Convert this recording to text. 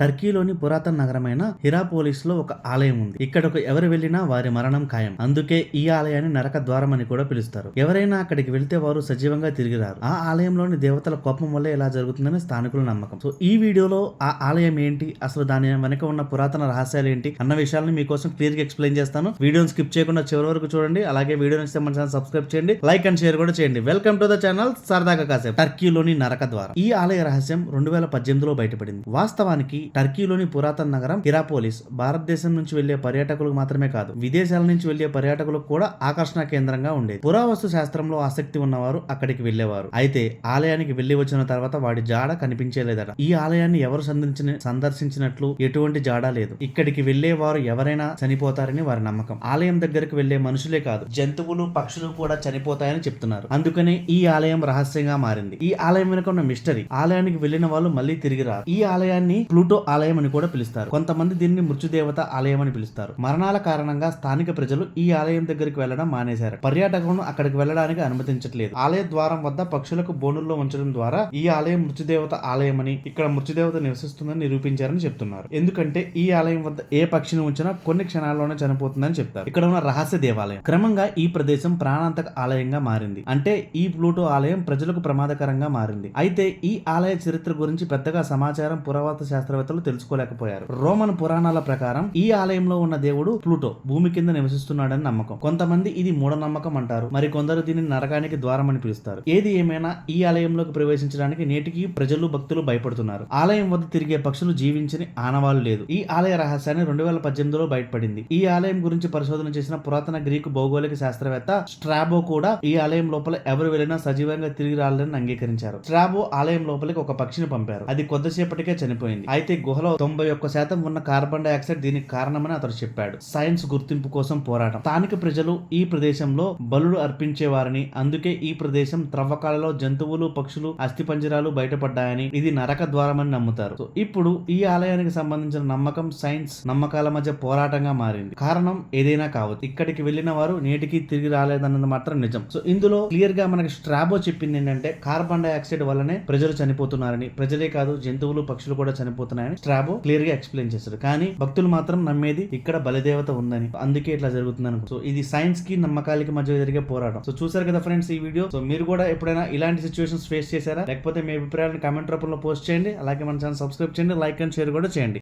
టర్కీలోని పురాతన నగరమైన హిరాపోలిస్లో ఒక ఆలయం ఉంది. ఇక్కడకు ఎవరు వెళ్ళినా వారి మరణం ఖాయం. అందుకే ఈ ఆలయాన్ని నరక ద్వారం అని కూడా పిలుస్తారు. ఎవరైనా అక్కడికి వెళ్తే వారు సజీవంగా తిరిగి రారు. ఆ ఆలయంలోని దేవతల కోపం వల్లే ఇలా జరుగుతుందని స్థానికుల నమ్మకం. సో ఈ వీడియోలో ఆ ఆలయం ఏంటి? అసలు దాని వెనక ఉన్న పురాతన రహస్యాలు ఏంటి? అన్న విషయాలను మీకోసం క్లియర్గా ఎక్స్ప్లెయిన్ చేస్తాను. వీడియోని స్కిప్ చేయకుండా చివరి వరకు చూడండి. అలాగే వీడియో నచ్చితే మన ఛానల్ సబ్స్క్రైబ్ చేయండి. లైక్ అండ్ షేర్ కూడా చేయండి. వెల్కమ్ టు ద ఛానల్ సరదాగా కాసేపు. టర్కీలోని నరక ద్వారం. ఈ ఆలయ రహస్యం రెండు వేల పద్దెనిమిదిలో బయటపడింది. వాస్తవానికి టర్కీలోని పురాతన నగరం హిరాపోలిస్. భారతదేశం నుంచి వెళ్ళే పర్యాటకులకు మాత్రమే కాదు విదేశాల నుంచి వెళ్ళే పర్యాటకులకు కూడా ఆకర్షణ కేంద్రంగా ఉండేది. పురావస్తు శాస్త్రంలో ఆసక్తి ఉన్నవారు అక్కడికి వెళ్ళేవారు అయితే ఆలయానికి వెళ్ళి వచ్చిన తర్వాత వాడి జాడ కనిపించలేదట. ఈ ఆలయాన్ని ఎవరు సందర్శించిన సందర్శించినట్లు ఎటువంటి జాడ లేదు. ఇక్కడికి వెళ్ళేవారు ఎవరైనా చనిపోతారని వారి నమ్మకం. ఆలయం దగ్గరకు వెళ్ళే మనుషులే కాదు జంతువులు పక్షులు కూడా చనిపోతాయని చెప్తున్నారు. అందుకనే ఈ ఆలయం రహస్యంగా మారింది. ఈ ఆలయం వెనుక ఉన్న మిస్టరీ ఆలయానికి వెళ్ళిన వాళ్ళు మళ్ళీ తిరిగి రారు. ఈ ఆలయాన్ని ప్లూటో ఆలయం అని కూడా పిలుస్తారు. కొంతమంది దీన్ని మృత్యుదేవత ఆలయం అని పిలుస్తారు. మరణాల కారణంగా స్థానిక ప్రజలు ఈ ఆలయం దగ్గరికి వెళ్ళడం మానేశారు. పర్యాటకులను అక్కడికి వెళ్ళడానికి అనుమతించట్లేదు. ఆలయ ద్వారం వద్ద పక్షులకు బోనుల్లో ఉంచడం ద్వారా ఈ ఆలయం మృత్యుదేవత ఆలయం అని ఇక్కడ మృత్యుదేవత నివసిస్తుందని నిరూపించారని చెప్తున్నారు. ఎందుకంటే ఈ ఆలయం వద్ద ఏ పక్షిని ఉంచినా కొన్ని క్షణాల్లోనే చనిపోతుందని చెప్తారు. ఇక్కడ ఉన్న రహస్య దేవాలయం. క్రమంగా ఈ ప్రదేశం ప్రాణాంతక ఆలయంగా మారింది. అంటే ఈ ప్లూటో ఆలయం ప్రజలకు ప్రమాదకరంగా మారింది. అయితే ఈ ఆలయ చరిత్ర గురించి పెద్దగా సమాచారం పురావస్తు దేవతలు తెలుసుకోలేకపోయారు. రోమన్ పురాణాల ప్రకారం ఈ ఆలయంలో ఉన్న దేవుడు ప్లూటో భూమి కింద నివసిస్తున్నాడని నమ్మకం. కొంతమంది ఇది మూఢనమ్మకం అంటారు. మరి కొందరు దీనిని నరకానికి ద్వారం అని పిలుస్తారు. ఏది ఏమైనా ఈ ఆలయంలోకి ప్రవేశించడానికి నేటికి ప్రజలు భక్తులు భయపడుతున్నారు. ఆలయం వద్ద తిరిగే పక్షులు జీవించని ఆనవాలు లేదు. ఈ ఆలయ రహస్యాన్ని రెండు వేల పద్దెనిమిదిలో బయటపడింది. ఈ ఆలయం గురించి పరిశోధన చేసిన పురాతన గ్రీకు భౌగోళిక శాస్త్రవేత్త స్ట్రాబో కూడా ఈ ఆలయం లోపల ఎవరు వెళ్ళినా సజీవంగా తిరిగి రాలేదని అంగీకరించారు. స్ట్రాబో ఆలయం లోపలికి ఒక పక్షిని పంపారు. అది కొద్దిసేపటికే చనిపోయింది. అయితే గుహలో తొంభై ఒక్క శాతం ఉన్న కార్బన్ డైఆక్సైడ్ దీనికి కారణమని అతడు చెప్పాడు. సైన్స్ గుర్తింపు కోసం పోరాటం. స్థానిక ప్రజలు ఈ ప్రదేశంలో బలుడు అర్పించేవారని అందుకే ఈ ప్రదేశం త్రవ్వకాలలో జంతువులు పక్షులు అస్థిపంజరాలు బయటపడ్డాయని ఇది నరక ద్వారమని నమ్ముతారు. ఇప్పుడు ఈ ఆలయానికి సంబంధించిన నమ్మకం సైన్స్ నమ్మకాల మధ్య పోరాటంగా మారింది. కారణం ఏదైనా కావచ్చు. ఇక్కడికి వెళ్ళిన వారు నేటికి తిరిగి రాలేదన్నది మాత్రం నిజం. సో ఇందులో క్లియర్గా మనకి స్ట్రాబో చెప్పింది ఏంటంటే కార్బన్ డైఆక్సైడ్ వల్లనే ప్రజలు చనిపోతున్నారని. ప్రజలే కాదు జంతువులు పక్షులు కూడా చనిపోతున్నాయి ఉన్నాయని స్ట్రాబో క్లియర్గా ఎక్స్ప్లెయిన్ చేశారు. కానీ భక్తులు మాత్రం నమ్మేది ఇక్కడ బలిదేవత ఉందని. అందుకే ఇట్లా జరుగుతుందని సో ఇది సైన్స్కి నమ్మకాలకి మధ్య జరిగే పోరాటం. సో చూసారు కదా ఫ్రెండ్స్ ఈ వీడియో సో మీరు కూడా ఎప్పుడైనా ఇలాంటి సిచ్యువేషన్స్ ఫేస్ చేశారా? లేకపోతే మీ అభిప్రాయాలను కామెంట్ రూపంలో పోస్ట్ చేయండి. అలాగే మన ఛానల్ సబ్స్క్రైబ్ చేయండి. లైక్ అండ్ షేర్ కూడా చేయండి.